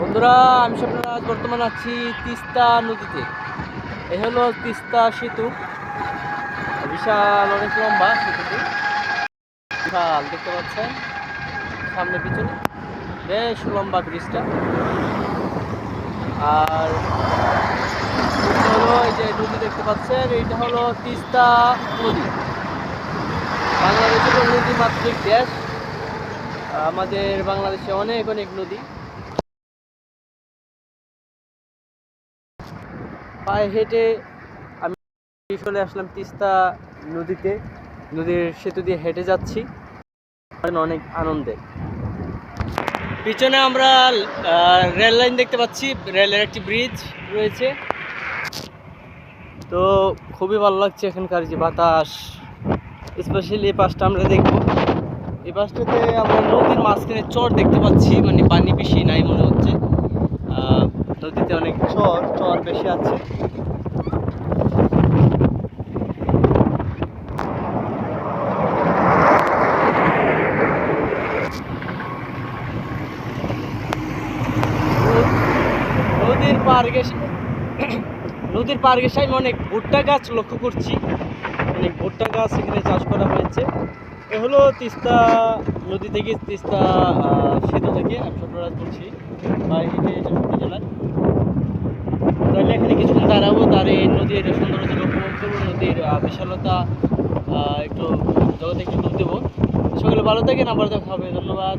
বন্ধুরা, আমি স্বপ্নরাজ বর্তমানে আছি তিস্তা নদীতে। এ হলো তিস্তা সেতু। বিশাল, অনেক লম্বা সেতুটি। বিশাল, দেখতে পাচ্ছেন? সামনে, পিছনে। বেশ লম্বা ব্রিজটা। আর হলো এই যে নদী দেখতে পাচ্ছেন, এইটা হলো তিস্তা নদী। বাংলাদেশের নদী মাতৃক দেশ। আমাদের বাংলাদেশে অনেক অনেক নদী। পায়ে হেঁটে আমি চলে আসলাম তিস্তা নদীতে। নদীর সেতু দিয়ে হেঁটে যাচ্ছি। অনেক আনন্দে। পিছনে আমরা রেল লাইন দেখতে পাচ্ছি। রেলের একটি ব্রিজ রয়েছে। তো খুবই ভালো লাগছে এখানকার যে বাতাস। স্পেশালি এই পাশটা আমরা দেখব। এই পাশটাতে আমরা নদীর মাঝখানে চর দেখতে পাচ্ছি। মানে পানি বেশি নাই মনে হচ্ছে। নদীতে অনেক চর চর বেশি আছে। নদীর পার গেছে, নদীর পার গেছে, আমি অনেক ভুট্টা গাছ লক্ষ্য করছি। অনেক ভুট্টা গাছ এখানে চাষ করা হয়েছে। এ হলো তিস্তা নদী থেকে তিস্তা সেতু থেকে, আমি ছোটরাজ বলছি। বা চৌষট্টি জেলার। তাহলে এখানে কিছুক্ষণ দাঁড়াবো দাঁড়িয়ে নদীর সৌন্দর্য উপভোগ করব নদীর বিশালতা একটু জগতে একটু ডুব দেবো। সকলে ভালো থাকেন, আবার দেখা হবে, ধন্যবাদ।